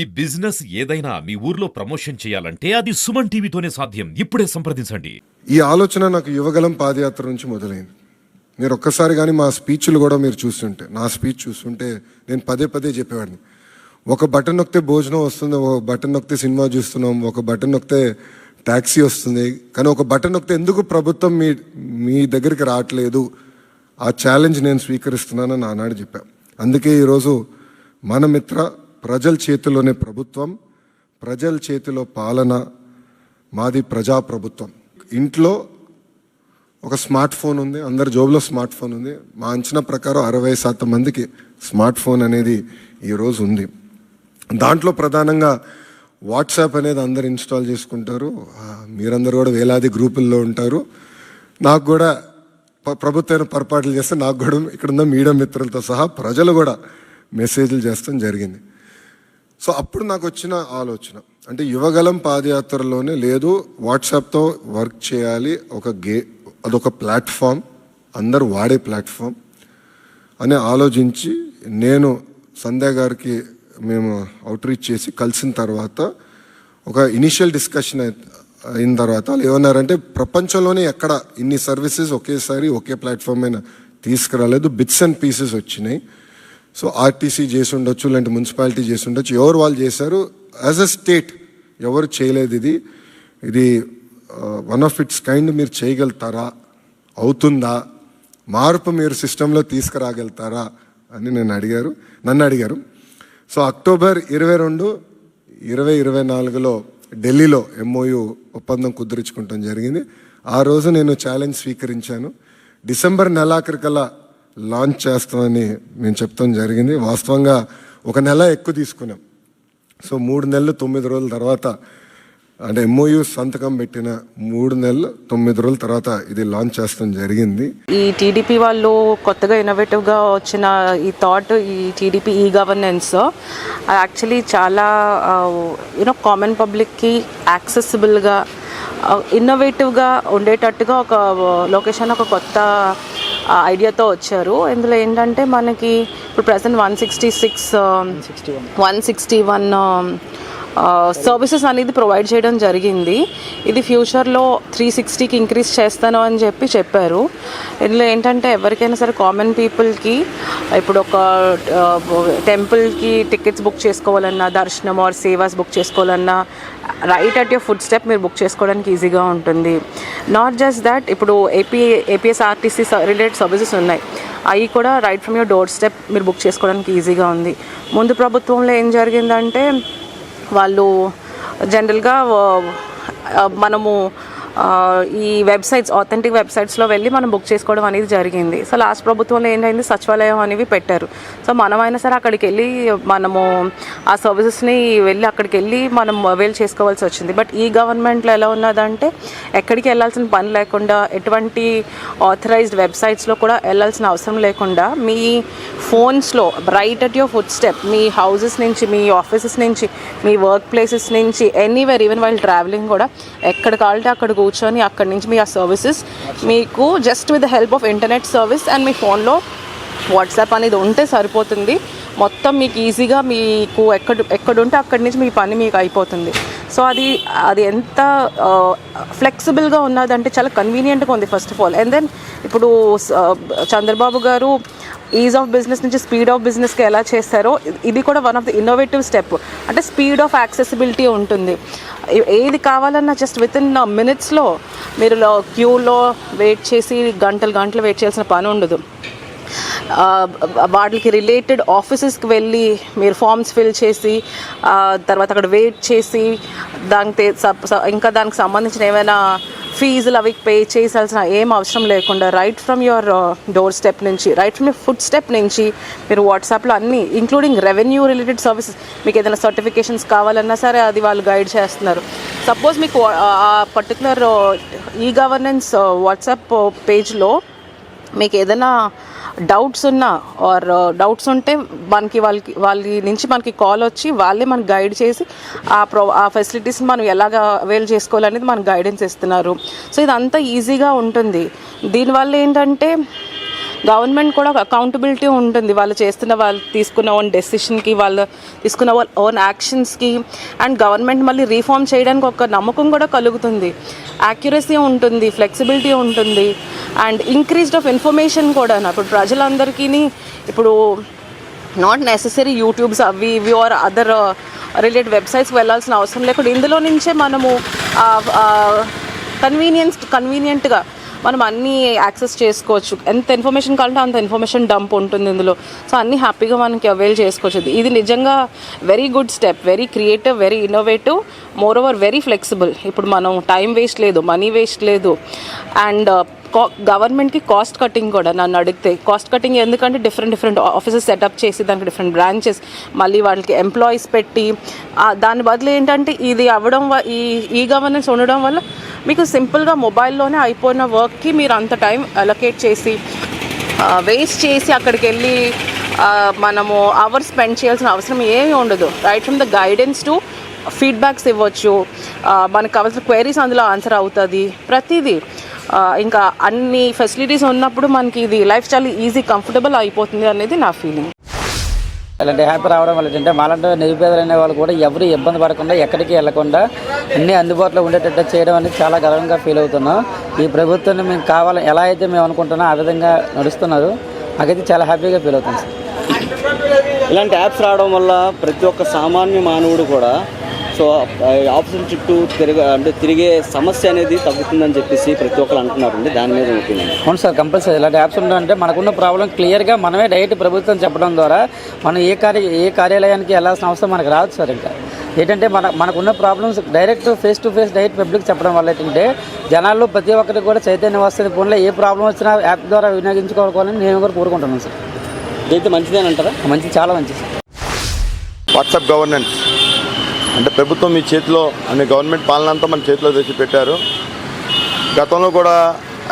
ఈ బిజినెస్ ఏదైనా మీ ఊర్లో ప్రమోషన్ చేయాలంటే అది సుమన్ టీవీతోనే సాధ్యం. ఇప్పుడే సంప్రదించండి. ఈ ఆలోచన నాకు యువగలం పాదయాత్ర నుంచి మొదలైంది. మీరు ఒక్కసారి కానీ మా స్పీచ్లు కూడా మీరు చూస్తుంటే నా స్పీచ్ చూస్తుంటే నేను పదే పదే చెప్పేవాడిని. ఒక బటన్ నొక్కితే భోజనం వస్తుంది ఒక బటన్ నొక్కితే సినిమా చూస్తున్నాం ఒక బటన్ నొక్కితే ట్యాక్సీ వస్తుంది. కానీ ఒక బటన్ నొక్కితే ఎందుకు ప్రభుత్వం మీ మీ దగ్గరికి రావట్లేదు? ఆ ఛాలెంజ్ నేను స్వీకరిస్తున్నానని ఆనాడు చెప్పాను అందుకే ఈరోజు మన మిత్ర ప్రజల చేతిలోనే ప్రభుత్వం ప్రజల చేతిలో పాలన మాది ప్రజాప్రభుత్వం. ఇంట్లో ఒక స్మార్ట్ ఫోన్ ఉంది అందరి జోబులో స్మార్ట్ ఫోన్ ఉంది. మా అంచనా ప్రకారం అరవై శాతం మందికి స్మార్ట్ ఫోన్ అనేది ఈరోజు ఉంది. దాంట్లో ప్రధానంగా వాట్సాప్ అనేది అందరు ఇన్స్టాల్ చేసుకుంటారు. మీరందరూ కూడా వేలాది గ్రూపుల్లో ఉంటారు. నాకు కూడా ప్రభుత్వం పొరపాట్లు చేస్తే నాకు కూడా ఇక్కడ ఉన్న మీడియా మిత్రులతో సహా ప్రజలు కూడా మెసేజ్లు చేస్తాం జరిగింది. సో అప్పుడు నాకు వచ్చిన ఆలోచన. అంటే యువగలం పాదయాత్రలోనే లేదు వాట్సాప్తో వర్క్ చేయాలి ఒక గే అదొక ప్లాట్ఫామ్ అందరు వాడే ప్లాట్ఫామ్ అని ఆలోచించి నేను సంధ్య గారికి మేము అవుట్రీచ్ చేసి కలిసిన తర్వాత ఒక ఇనిషియల్ డిస్కషన్ అయిన తర్వాత వాళ్ళు ఏమన్నారంటే ప్రపంచంలోనే ఎక్కడ ఇన్ని సర్వీసెస్ ఒకేసారి ఒకే ప్లాట్ఫామ్ అయినా తీసుకురాలేదు బిట్స్ అండ్ పీసెస్ వచ్చినాయి. సో ఆర్టీసీ చేసి ఉండొచ్చు లేదంటే మున్సిపాలిటీ చేసి ఉండొచ్చు ఎవరు వాళ్ళు చేశారు యాజ్ అ స్టేట్ ఎవరు చేయలేదు ఇది. ఇది వన్ ఆఫ్ ఇట్స్ కైండ్ మీరు చేయగలుగుతారా? అవుతుందా? మార్పు మీరు సిస్టంలో తీసుకురాగలుగుతారా? అని నేను అడిగారు నన్ను అడిగారు. సో అక్టోబర్ ఇరవై రెండు ఇరవై ఇరవై నాలుగులో ఢిల్లీలో ఎంఓయు ఒప్పందం కుదుర్చుకుంటాం జరిగింది. ఆ రోజు నేను ఛాలెంజ్ స్వీకరించాను. డిసెంబర్ నెలాఖరికల్లా లాంచ్ చేస్తామని నేను చెప్తాం జరిగింది. వాస్తవంగా ఒక నెల ఎక్కువ తీసుకున్నాం. సో మూడు నెలలు తొమ్మిది రోజుల తర్వాత అంటే ఎంఓయు సంతకం పెట్టిన మూడు నెలలు తొమ్మిది రోజుల తర్వాత ఇది లాంచ్ చేస్తాం జరిగింది. ఈ టీడీపీ వాళ్ళు కొత్తగా ఇన్నోవేటివ్గా వచ్చిన ఈ థాట్ ఈ టీడీపీ ఈ గవర్నెన్స్ యాక్చువల్లీ చాలా యూనో కామన్ పబ్లిక్కి యాక్సెసిబుల్గా ఇన్నోవేటివ్గా ఉండేటట్టుగా ఒక uh, లొకేషన్ ఒక కొత్త ఐడియాతో వచ్చారు. ఇందులో ఏంటంటే మనకి ఇప్పుడు present one sixty six one sixty one services అనేది ప్రొవైడ్ చేయడం జరిగింది. ఇది ఫ్యూచర్లో త్రీ సిక్స్టీకి ఇంక్రీజ్ చేస్తాను అని చెప్పి చెప్పారు. ఇందులో ఏంటంటే ఎవరికైనా సరే కామన్ పీపుల్కి ఇప్పుడు ఒక టెంపుల్కి టికెట్స్ బుక్ చేసుకోవాలన్నా దర్శనం ఆర్ సేవాస్ బుక్ చేసుకోవాలన్నా right at your foot step మీరు బుక్ చేసుకోవడానికి ఈజీగా ఉంటుంది. నాట్ జస్ట్ దట్ ఇప్పుడు ఏపీ ఏపీఎస్ఆర్టీసీ రిలేటెడ్ సర్వీసెస్ ఉన్నాయి. అవి కూడా right from your door step మీరు బుక్ చేసుకోవడానికి ఈజీగా ఉంది. ముందు ప్రభుత్వంలో ఏం జరిగిందంటే వాళ్ళు జనరల్గా మనము ఈ వెబ్సైట్స్ ఆథెంటిక్ వెబ్సైట్స్లో వెళ్ళి మనం బుక్ చేసుకోవడం అనేది జరిగింది. సో లాస్ట్ ప్రభుత్వంలో ఏంటైంది? సచివాలయం అనేవి పెట్టారు. సో మనమైనా సరే అక్కడికి వెళ్ళి మనము ఆ సర్వీసెస్ని వెళ్ళి అక్కడికి వెళ్ళి మనం అవైల్ చేసుకోవాల్సి వచ్చింది. బట్ ఈ గవర్నమెంట్లో ఎలా ఉన్నదంటే ఎక్కడికి వెళ్ళాల్సిన పని లేకుండా ఎటువంటి ఆథరైజ్డ్ వెబ్సైట్స్లో కూడా వెళ్ళాల్సిన అవసరం లేకుండా మీ ఫోన్స్లో right at your foot step me houses నుంచి మీ ఆఫీసెస్ నుంచి మీ వర్క్ ప్లేసెస్ నుంచి ఎనీవేర్ ఈవెన్ వైల్ ట్రావెలింగ్ కూడా ఎక్కడ కావాలంటే అక్కడ కూర్చొని అక్కడి నుంచి మీ ఆ సర్వీసెస్ మీకు just with the help of internet service and మీ ఫోన్లో వాట్సాప్ అనేది ఉంటే సరిపోతుంది. మొత్తం మీకు ఈజీగా మీకు ఎక్కడ ఎక్కడుంటే అక్కడి నుంచి మీ పని మీకు అయిపోతుంది. సో అది అది ఎంత ఫ్లెక్సిబుల్గా ఉన్నదంటే చాలా కన్వీనియంట్గా ఉంది first of all and then ఇప్పుడు Chandrababu garu ease of business నుంచి స్పీడ్ ఆఫ్ బిజినెస్కి ఎలా చేస్తారో ఇది కూడా one of the innovative step అంటే స్పీడ్ ఆఫ్ యాక్సెసిబిలిటీ ఉంటుంది. ఏది కావాలన్నా జస్ట్ విత్ ఇన్ మినిట్స్లో మీరు క్యూలో వెయిట్ చేసి గంటలు గంటలు వెయిట్ చేయాల్సిన పని ఉండదు. వాటికి రిలేటెడ్ ఆఫీసెస్కి వెళ్ళి మీరు ఫామ్స్ ఫిల్ చేసి తర్వాత అక్కడ వెయిట్ చేసి దానికి ఇంకా దానికి సంబంధించిన ఏమైనా ఫీజులు అవి పే చేయాల్సిన ఏం అవసరం లేకుండా right from your door step నుంచి right from your foot step నుంచి మీరు వాట్సాప్లో అన్ని ఇంక్లూడింగ్ రెవెన్యూ రిలేటెడ్ సర్వీసెస్ మీకు ఏదైనా సర్టిఫికేషన్స్ కావాలన్నా సరే అది వాళ్ళు గైడ్ చేస్తున్నారు. సపోజ్ మీకు uh, ఆ- ఆ పర్టికులర్ ఈ గవర్నెన్స్ వాట్సాప్ పేజ్లో మీకు ఏదైనా డౌట్స్ ఉన్నా ఆర్ డౌట్స్ uh, ఉంటే మనకి వాళ్ళకి వాళ్ళ నుంచి మనకి కాల్ వచ్చి వాళ్ళే మనకి గైడ్ చేసి ఆ ప్రో ఆ ఫెసిలిటీస్ని మనం ఎలాగ అవైల్ చేసుకోవాలనేది మనకు గైడెన్స్ ఇస్తున్నారు. సో ఇదంతా ఈజీగా ఉంటుంది. దీనివల్ల ఏంటంటే గవర్నమెంట్ కూడా ఒక అకౌంటబిలిటీ ఉంటుంది. వాళ్ళు చేస్తున్న వాళ్ళు తీసుకున్న ఓన్ డెసిషన్కి వాళ్ళు తీసుకున్న ఓన్ యాక్షన్స్కి అండ్ గవర్నమెంట్ మళ్ళీ రీఫార్మ్ చేయడానికి ఒక నమ్మకం కూడా కలుగుతుంది. యాక్యురసీ ఉంటుంది ఫ్లెక్సిబిలిటీ ఉంటుంది. అండ్ ఇంక్రీజ్డ్ ఆఫ్ ఇన్ఫర్మేషన్ కూడా ఇప్పుడు ప్రజలందరికీ ఇప్పుడు నాట్ నెససరీ యూట్యూబ్స్ అవి ఇవి ఆర్ అదర్ రిలేటెడ్ వెబ్సైట్స్కి వెళ్ళాల్సిన అవసరం లేకుండా ఇందులో నుంచే మనము uh, uh, కన్వీనియన్స్ కన్వీనియంట్గా మనం అన్నీ యాక్సెస్ చేసుకోవచ్చు. ఎంత ఇన్ఫర్మేషన్ కావాలంటే అంత ఇన్ఫర్మేషన్ డంప్ ఉంటుంది ఇందులో. సో అన్నీ హ్యాపీగా మనకి అవైల్ చేసుకోవచ్చు. ఇది- నిజంగా very good step very creative very innovative more over very flexible ఇప్పుడు మనం టైం వేస్ట్ లేదు మనీ వేస్ట్ లేదు. అండ్ గవర్నమెంట్కి కాస్ట్ కటింగ్ కూడా నన్ను అడిగితే. కాస్ట్ కటింగ్ ఎందుకంటే డిఫరెంట్ డిఫరెంట్ ఆఫీసెస్ సెటప్ చేసి దానికి డిఫరెంట్ బ్రాంచెస్ మళ్ళీ వాళ్ళకి ఎంప్లాయీస్ పెట్టి దాని బదులు ఏంటంటే ఇది అవ్వడం ఈ ఈ గవర్నెన్స్ ఉండడం వల్ల మీకు సింపుల్గా మొబైల్లోనే అయిపోయిన వర్క్కి మీరు అంత టైం అలొకేట్ చేసి వేస్ట్ చేసి అక్కడికి వెళ్ళి మనము అవర్స్ స్పెండ్ చేయాల్సిన అవసరం ఏమీ ఉండదు. Right from the guidance to feedbacks ఇవ్వచ్చు. మనకు కావాల్సిన క్వైరీస్ అందులో ఆన్సర్ అవుతుంది. ప్రతిదీ ఇంకా అన్ని ఫెసిలిటీస్ ఉన్నప్పుడు మనకి ఇది లైఫ్ చాలా ఈజీ కంఫర్టబుల్ అయిపోతుంది అనేది నా ఫీలింగ్ ఇలాంటి యాప్ రావడం వల్ల ఏంటంటే మాలాంటి నిరుపేదలైన వాళ్ళు కూడా ఎవరు ఇబ్బంది పడకుండా ఎక్కడికి వెళ్ళకుండా అన్ని అందుబాటులో ఉండేటట్టు చేయడం అనేది చాలా గర్వంగా ఫీల్ అవుతున్నాం. ఈ ప్రభుత్వాన్ని మేము కావాలి ఎలా అయితే మేము అనుకుంటున్నాం ఆ విధంగా నడుస్తున్నారు. నాకైతే చాలా హ్యాపీగా ఫీల్ అవుతుంది సార్. ఇలాంటి యాప్స్ రావడం వల్ల ప్రతి ఒక్క సామాన్య మానవుడు కూడా సో ఆప్షన్ చుట్టూ తిరగ అంటే తిరిగే సమస్య అనేది తగ్గుతుందని చెప్పేసి ప్రతి ఒక్కరు అంటున్నారండి దాని మీద ఒపీనియన్. అవును సార్ కంపల్సరీ. ఇలాంటి యాప్స్ ఉండాలంటే మనకున్న ప్రాబ్లం క్లియర్గా మనమే డైరెక్ట్ ప్రభుత్వం చెప్పడం ద్వారా మనం ఏ కార్య ఏ కార్యాలయానికి వెళ్ళాల్సిన అవసరం మనకు రాదు సార్ ఇంకా. ఏంటంటే మన మనకున్న problems direct face to face direct public చెప్పడం వల్ల ఏంటంటే జనాల్లో ప్రతి ఒక్కరికి కూడా చైతన్యం వస్తుంది ఫోన్లో ఏ ప్రాబ్లం వచ్చినా యాప్ ద్వారా వినియోగించుకోవాలని నేను కూడా కోరుకుంటున్నాను సార్. ఇదైతే మంచిదేనంటారా? మంచి చాలా మంచిది సార్. WhatsApp governance. అంటే ప్రభుత్వం మీ చేతిలో అనే గవర్నమెంట్ పాలన అంతా మన చేతిలో తెచ్చి పెట్టారు గతంలో కూడా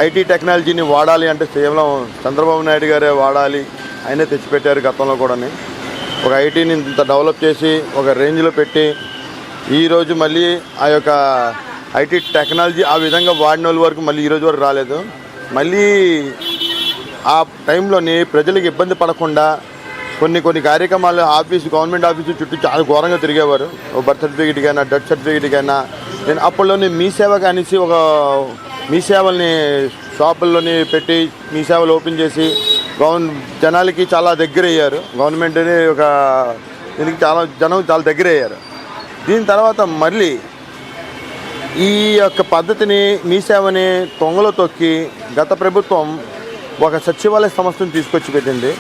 ఐటీ టెక్నాలజీని వాడాలి అంటే కేవలం చంద్రబాబు నాయుడు గారే వాడాలి ఆయనే తెచ్చిపెట్టారు గతంలో కూడాని. ఒక ఐటీని ఇంత డెవలప్ చేసి ఒక రేంజ్లో పెట్టి ఈరోజు మళ్ళీ ఆ యొక్క ఐటీ టెక్నాలజీ ఆ విధంగా వాడిన వాళ్ళ వరకు మళ్ళీ ఈరోజు వరకు రాలేదు. మళ్ళీ ఆ టైంలోని ప్రజలకు ఇబ్బంది పడకుండా కొన్ని కొన్ని కార్యక్రమాలు ఆఫీస్ గవర్నమెంట్ ఆఫీసు చుట్టూ చాలా ఘోరంగా తిరిగేవారు. బర్త్ సర్టిఫికేట్ కైనా డెత్ సర్టిఫికేట్ కైనా నేను అప్పట్లోనే మీ సేవ కానిసి ఒక మీ సేవల్ని షాపుల్లోని పెట్టి మీ సేవలు ఓపెన్ చేసి గవర్న జనాలకి చాలా దగ్గర అయ్యారు గవర్నమెంట్ని ఒక దీనికి చాలా జనం చాలా దగ్గర అయ్యారు దీని తర్వాత మళ్ళీ ఈ యొక్క పద్ధతిని మీ సేవని తొంగలో తొక్కి గత ప్రభుత్వం ఒక సచివాలయ సంస్థను తీసుకొచ్చి పెట్టింది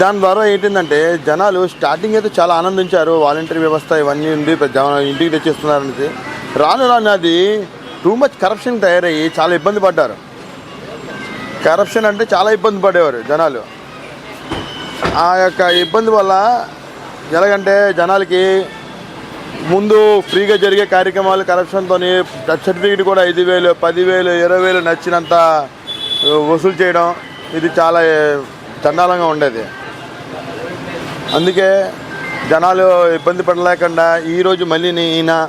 దాని ద్వారా ఏంటంటే జనాలు స్టార్టింగ్ అయితే చాలా ఆనందించారు. వాలంటీర్ వ్యవస్థ ఇవన్నీ ఉంది. ఇంటికి తెచ్చిస్తున్నారనేది రాను రాను అది టూ మచ్ కరప్షన్ తయారయ్యి చాలా ఇబ్బంది పడ్డారు. కరప్షన్ అంటే చాలా ఇబ్బంది పడేవారు జనాలు. ఆ యొక్క ఇబ్బంది వల్ల ఎలాగంటే జనాలకి ముందు ఫ్రీగా జరిగే కార్యక్రమాలు కరప్షన్తో డెత్ సర్టిఫికేట్ కూడా ఐదు వేలు పదివేలు ఇరవై వేలు నచ్చినంత వసూలు చేయడం ఇది చాలా చండాలంగా ఉండేది. అందుకే జనాలు ఇబ్బంది పడలేకుండా ఈరోజు మళ్ళీ నీ- ఈయన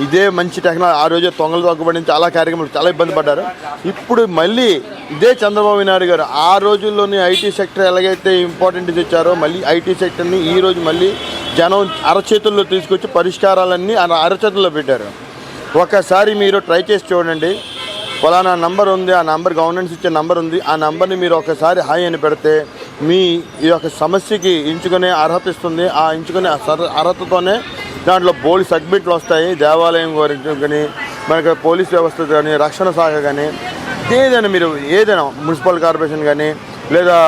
ఇదే మంచి టెక్నాలజీ ఆ రోజే తొంగలు తగ్గుబడిన చాలా కార్యక్రమాలు చాలా ఇబ్బంది పడ్డారు. ఇప్పుడు మళ్ళీ ఇదే చంద్రబాబు నాయుడు గారు ఆ రోజుల్లోని ఐటీ సెక్టర్ ఎలాగైతే ఇంపార్టెంట్ ఇచ్చారో మళ్ళీ ఐటీ సెక్టర్ని ఈరోజు మళ్ళీ జనం అరచేతుల్లో తీసుకొచ్చి పరిష్కారాలన్నీ ఆ అరచేతుల్లో పెట్టారు. ఒకసారి మీరు ట్రై చేసి చూడండి. ఫలానా నంబర్ ఉంది ఆ నంబర్ గవర్నెన్స్ ఇచ్చే నంబర్ ఉంది. ఆ నంబర్ని మీరు ఒకసారి హాయ్ అని పెడితే మీ ఈ యొక్క సమస్యకి ఎంచుకునే అర్హత ఇస్తుంది. ఆ ఎంచుకునే అర్హతతోనే దాంట్లో బోల్డ్ సబ్మిట్లు వస్తాయి. దేవాలయం గురించి కానీ మనకి పోలీస్ వ్యవస్థ కానీ రక్షణ శాఖ కానీ ఏదైనా మీరు ఏదైనా మున్సిపల్ కార్పొరేషన్ కానీ లేదా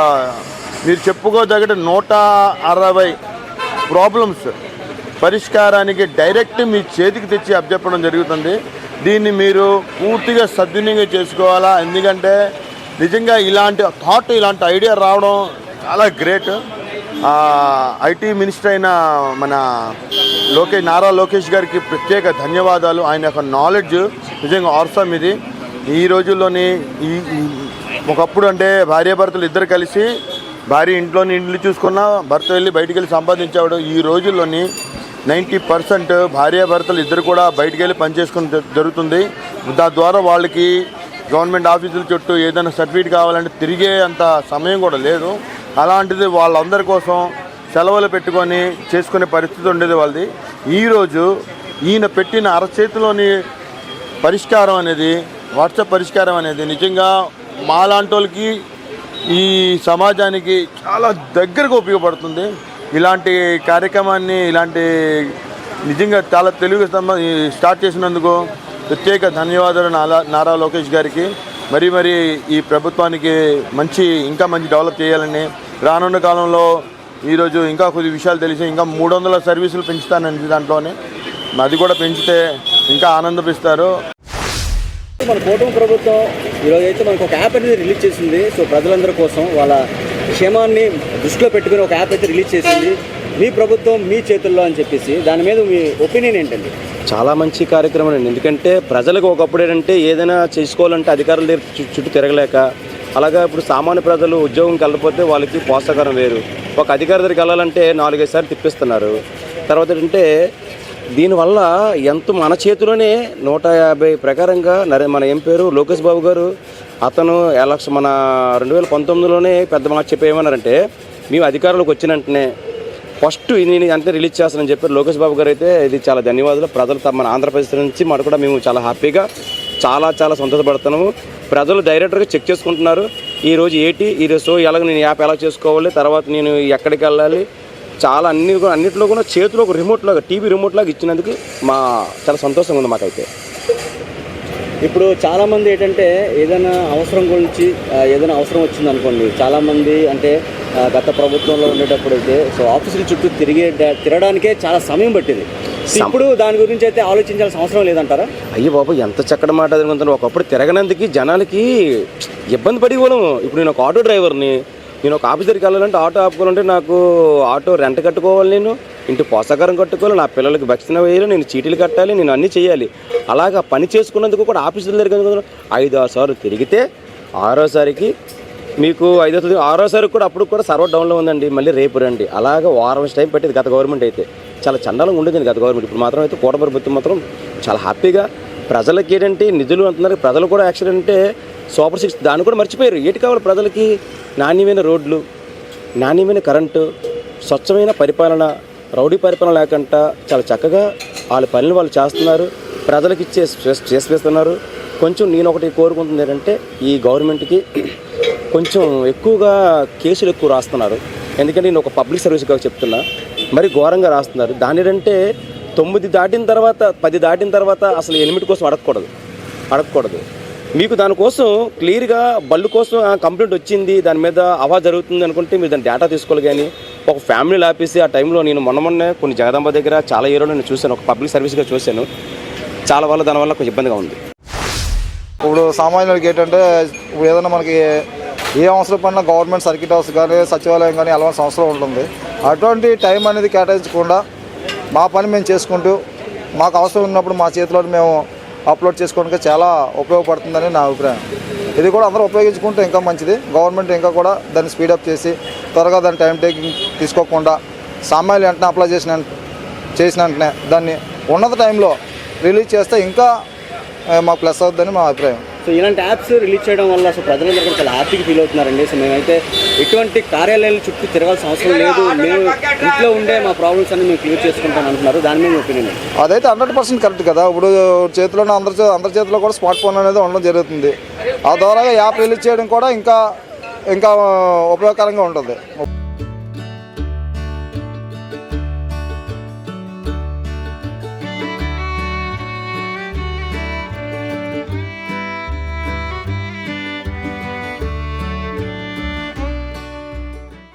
మీరు చెప్పుకోదగ్గట నూట అరవై ప్రాబ్లమ్స్ పరిష్కారానికి డైరెక్ట్ మీ చేతికి తెచ్చి అప్పచెప్పడం జరుగుతుంది. దీన్ని మీరు పూర్తిగా సద్వినియోగం చేసుకోవాలా? ఎందుకంటే నిజంగా ఇలాంటి థాట్ ఇలాంటి ఐడియా రావడం చాలా గ్రేట్. ఐటీ మినిస్టర్ అయిన మన లోకేష్ నారా లోకేష్ గారికి ప్రత్యేక ధన్యవాదాలు. ఆయన యొక్క నాలెడ్జ్ నిజంగా ఆర్సమ్ ఇది. ఈ రోజుల్లోని ఈ ఒకప్పుడు అంటే భార్యాభర్తలు ఇద్దరు కలిసి భార్య ఇంట్లోని ఇండ్లు చూసుకున్నా భర్త వెళ్ళి బయటికి వెళ్ళి సంపాదించేవాడు. ఈ రోజుల్లోని నైంటీ పర్సెంట్ భార్యాభర్తలు ఇద్దరు కూడా బయటికి వెళ్ళి పనిచేసుకుని జ- జరుగుతుంది. దాని ద్వారా వాళ్ళకి గవర్నమెంట్ ఆఫీసుల చుట్టూ ఏదైనా సర్టిఫికేట్ కావాలంటే తిరిగే అంత సమయం కూడా లేదు. అలాంటిది వాళ్ళందరి కోసం సెలవులు పెట్టుకొని చేసుకునే పరిస్థితి ఉండేది వాళ్ళది. ఈరోజు ఈయన పెట్టిన అరచేతిలోని పరిష్కారం అనేది వాట్సాప్ పరిష్కారం అనేది నిజంగా మాలాంటి వాళ్ళకి ఈ సమాజానికి చాలా దగ్గరకు ఉపయోగపడుతుంది. ఇలాంటి కార్యక్రమాన్ని ఇలాంటి నిజంగా చాలా తెలుగు స్టార్ట్ చేసినందుకు ప్రత్యేక ధన్యవాదాలు నారా నారా లోకేష్ గారికి. మరి మరి ఈ ప్రభుత్వానికి మంచి ఇంకా మంచి డెవలప్ చేయాలని రానున్న కాలంలో ఈరోజు ఇంకా కొద్ది విషయాలు తెలిసి ఇంకా మూడు వందల సర్వీసులు పెంచుతానండి దాంట్లోనే. అది కూడా పెంచితే ఇంకా ఆనందపిస్తారు మన కూటమి ప్రభుత్వం ఈరోజు అయితే మనకు ఒక యాప్ అనేది రిలీజ్ చేసింది. సో ప్రజలందరి కోసం వాళ్ళ క్షేమాన్ని దృష్టిలో పెట్టుకుని ఒక యాప్ అయితే రిలీజ్ చేసింది. మీ ప్రభుత్వం మీ చేతుల్లో అని చెప్పేసి దాని మీద మీ ఒపీనియన్ ఏంటండి? చాలా మంచి కార్యక్రమం అండి. ఎందుకంటే ప్రజలకు ఒకప్పుడు ఏంటంటే ఏదైనా చేసుకోవాలంటే అధికారుల దగ్గర చుట్టూ తిరగలేక అలాగా ఇప్పుడు సామాన్య ప్రజలు ఉద్యోగం వెళ్ళకపోతే వాళ్ళకి పోషకారం వేరు. ఒక అధికారి దగ్గరికి వెళ్ళాలంటే నాలుగైదు సార్లు తిప్పిస్తున్నారు. తర్వాత ఏంటంటే దీనివల్ల ఎంత మన చేతిలోనే నూట యాభై ప్రకారంగా నరే మన ఏం పేరు? లోకేష్ బాబు గారు అతను ఎలక్షన్ మన రెండు వేల పంతొమ్మిదిలోనే పెద్ద మాట చెప్పేమన్నారంటే మేము అధికారంలోకి వచ్చిన వెంటనే ఫస్ట్ నేను అంటే రిలీజ్ చేస్తానని చెప్పారు లోకేష్ బాబు గారు అయితే. ఇది చాలా ధన్యవాదాలు. ప్రజలు తమ మన ఆంధ్రప్రదేశ్ నుంచి మాకు కూడా మేము చాలా హ్యాపీగా చాలా చాలా సంతోషపడుతున్నాము. ప్రజలు డైరెక్టర్గా చెక్ చేసుకుంటున్నారు. ఈ రోజు ఏంటి ఈ రోజు సో ఎలాగ నేను యాప్ ఎలా చేసుకోవాలి తర్వాత నేను ఎక్కడికి వెళ్ళాలి చాలా అన్ని కూడా- అన్నిట్లో కూడా చేతిలో ఒక రిమోట్లాగా టీవీ రిమోట్లాగా ఇచ్చినందుకు మా చాలా సంతోషంగా ఉంది మాకైతే. ఇప్పుడు చాలామంది ఏంటంటే ఏదైనా అవసరం గురించి ఏదైనా అవసరం వచ్చింది అనుకోండి చాలామంది అంటే గత ప్రభుత్వంలో ఉండేటప్పుడు అయితే సో ఆఫీసుల చుట్టూ తిరిగే తిరగడానికే చాలా సమయం పట్టింది. ఇప్పుడు దాని గురించి అయితే ఆలోచించాల్సిన అవసరం లేదంటారా? అయ్యో బాబు ఎంత చక్కటి మాట అనుకుంటాను ఒకప్పుడు తిరగనందుకు జనాలకి ఇబ్బంది పడి ఇప్పుడు నేను ఒక ఆటో డ్రైవర్ని నేను ఒక ఆఫీస్ దగ్గరికి వెళ్ళాలంటే ఆటో ఆపుకోవాలంటే నాకు ఆటో రెంట్ కట్టుకోవాలి నేను ఇంటి పోషకారం కట్టుకోవాలి నా పిల్లలకి భక్షణ వేయాలి నేను చీటీలు కట్టాలి నేను అన్నీ చేయాలి. అలాగా పని చేసుకున్నందుకు కూడా ఆఫీసుల దగ్గర ఐదు ఆరు సార్లు తిరిగితే ఆరోసారికి మీకు ఐదో తేదీ సరుకు కూడా అప్పుడు కూడా సర్వర్ డౌన్లో ఉందండి. మళ్ళీ రేపు రండి. అలాగా వారం టైం పట్టేది గత గవర్నమెంట్ అయితే. చాలా చండాలంగా ఉండేది గత గవర్నమెంట్. ఇప్పుడు మాత్రం అయితే కూట ప్రభుత్వం మాత్రం చాలా హ్యాపీగా ప్రజలకి ఏంటంటే నిధులు అంటున్నారు. ప్రజలు కూడా యాక్చువల్ అంటే సూపర్ సిక్స్ దాన్ని కూడా మర్చిపోయారు. ఏంటి కావాలి ప్రజలకి? నాణ్యమైన రోడ్లు నాణ్యమైన కరెంటు స్వచ్ఛమైన పరిపాలన రౌడీ పరిపాలన లేకుండా చాలా చక్కగా వాళ్ళ పనులు వాళ్ళు చేస్తున్నారు. ప్రజలకు ఇచ్చే స్ట్రెస్ కొంచెం నేను ఒకటి కోరుకుంటుంది ఏంటంటే ఈ గవర్నమెంట్కి కొంచెం ఎక్కువగా కేసులు ఎక్కువ రాస్తున్నారు. ఎందుకంటే నేను ఒక పబ్లిక్ సర్వీస్గా చెప్తున్నా. మరి ఘోరంగా రాస్తున్నారు. దాని ఏంటంటే తొమ్మిది దాటిన తర్వాత పది దాటిన తర్వాత అసలు ఎలిమిట్ కోసం అడగకూడదు. అడగకూడదు. మీకు దానికోసం క్లియర్గా బళ్ళు కోసం ఆ కంప్లైంట్ వచ్చింది. దాని మీద అవా జరుగుతుంది అనుకుంటే మీరు దాని డేటా తీసుకోవాలి కానీ ఒక ఫ్యామిలీ ఆపేసి ఆ టైంలో నేను మొన్న మొన్నే కొన్ని జగదాంబ దగ్గర చాలా ఏరియాలో నేను చూశాను. ఒక పబ్లిక్ సర్వీస్గా చూశాను. చాలా వల్ల దానివల్ల కొంచెం ఇబ్బందిగా ఉంది. ఇప్పుడు సామాన్యుడికి ఏంటంటే ఇప్పుడు ఏదైనా మనకి ఏ అవసరం పడినా గవర్నమెంట్ సర్కిట్ హౌస్ కానీ సచివాలయం కానీ అలవాటు అవసరం ఉంటుంది. అటువంటి టైం అనేది కేటాయించకుండా మా పని మేము చేసుకుంటూ మాకు అవసరం ఉన్నప్పుడు మా చేతిలో మేము అప్లోడ్ చేసుకోవడానికి చాలా ఉపయోగపడుతుందని నా అభిప్రాయం. ఇది కూడా అందరూ ఉపయోగించుకుంటే ఇంకా మంచిది. గవర్నమెంట్ ఇంకా కూడా దాన్ని స్పీడప్ చేసి త్వరగా దాని టైం టేకింగ్ తీసుకోకుండా సామాన్యులు వెంటనే అప్లై చేసిన చేసిన వెంటనే దాన్ని ఉన్నత టైంలో రిలీజ్ చేస్తే ఇంకా మాకు ప్లస్ అవుతుందని మా అభిప్రాయం. సో ఇలాంటి యాప్స్ రిలీజ్ చేయడం వల్ల సో ప్రజలందరూ కూడా చాలా హ్యాపీగా ఫీల్ అవుతున్నారండి. సో మేమైతే ఎటువంటి కార్యాలయాల చుట్టూ తిరగాల్సిన అవసరం లేదు. మేము ఇంట్లో ఉండే మా ప్రాబ్లమ్స్ అన్ని మేము క్లియర్ చేసుకుంటాం అంటున్నారు. దాని మీద ఒపీనియన్ అదైతే హండ్రెడ్ పర్సెంట్ కరెక్ట్ కదా. ఇప్పుడు చేతిలోనే అందరి చే- అందరి చేతిలో కూడా స్మార్ట్ ఫోన్ అనేది ఉండడం జరుగుతుంది. ఆ ద్వారా యాప్ రిలీజ్ చేయడం కూడా ఇంకా ఇంకా ఉపయోగకరంగా ఉంటుంది.